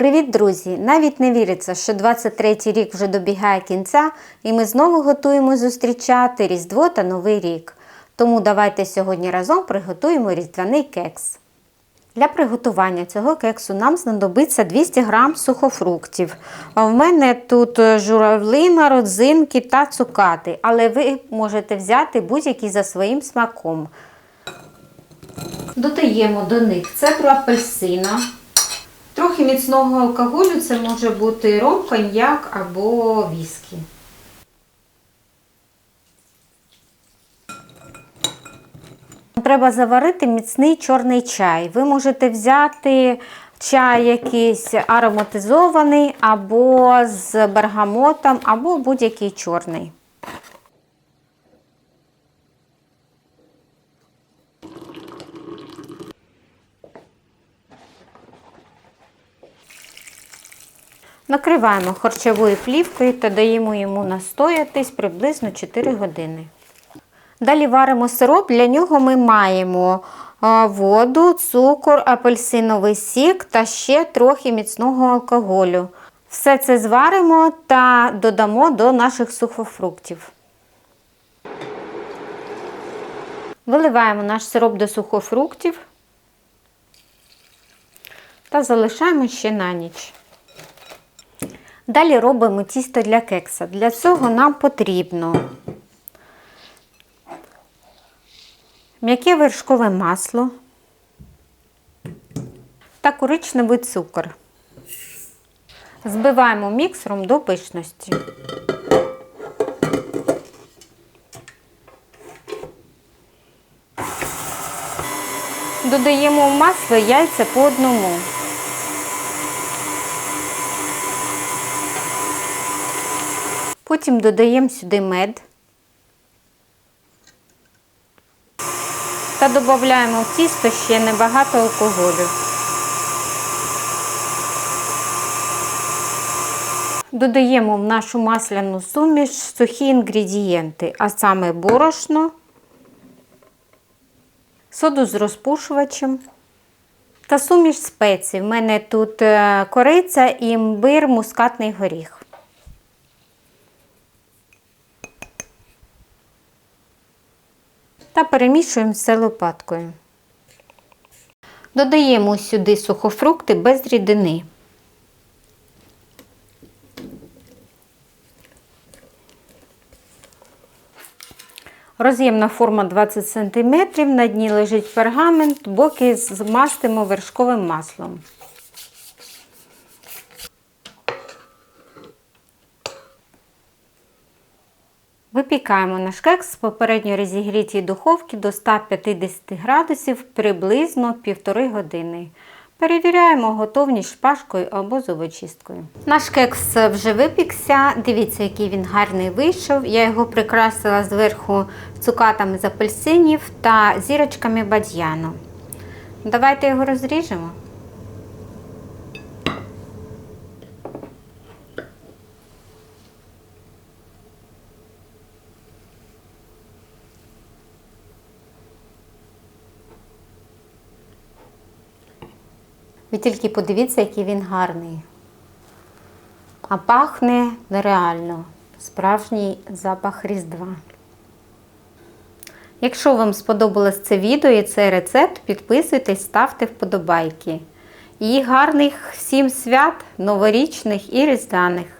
Привіт, друзі! Навіть не віриться, що 23-й рік вже добігає кінця, і ми знову готуємо зустрічати Різдво та Новий рік. Тому давайте сьогодні разом приготуємо різдвяний кекс. Для приготування цього кексу нам знадобиться 200 г сухофруктів. А в мене тут журавлина, родзинки та цукати, але ви можете взяти будь-які за своїм смаком. Додаємо до них цедру апельсина. Трохи міцного алкоголю це може бути ром, коньяк або віскі. Треба заварити міцний чорний чай. Ви можете взяти чай якийсь ароматизований, або з бергамотом, або будь-який чорний. Накриваємо харчовою плівкою та даємо йому настоятись приблизно 4 години. Далі варимо сироп, для нього ми маємо воду, цукор, апельсиновий сік та ще трохи міцного алкоголю. Все це зваримо та додамо до наших сухофруктів. Виливаємо наш сироп до сухофруктів та залишаємо ще на ніч. Далі робимо тісто для кекса. Для цього нам потрібно м'яке вершкове масло та коричневий цукор. Збиваємо міксером до пишності. Додаємо в масло яйця по одному. Потім додаємо сюди мед та додаємо в тісто ще небагато алкоголю. Додаємо в нашу масляну суміш сухі інгредієнти, а саме борошно, соду з розпушувачем та суміш спецій. У мене тут е, кориця, імбир, мускатний горіх. Та перемішуємо все лопаткою. Додаємо сюди сухофрукти без рідини. Роз'ємна форма 20 см, на дні лежить пергамент, боки змастимо вершковим маслом. Випікаємо наш кекс в попередньо розігрітій духовці до 150 градусів приблизно 1,5 години. Перевіряємо готовність шпажкою або зубочисткою. Наш кекс вже випікся. Дивіться, який він гарний вийшов. Я його прикрасила зверху цукатами з апельсинів та зірочками бадьяну. Давайте його розріжемо. Ви тільки подивіться, який він гарний. А пахне нереально. Справжній запах Різдва. Якщо вам сподобалось це відео і цей рецепт, підписуйтесь, ставте вподобайки. І гарних всім свят, новорічних і різдвяних!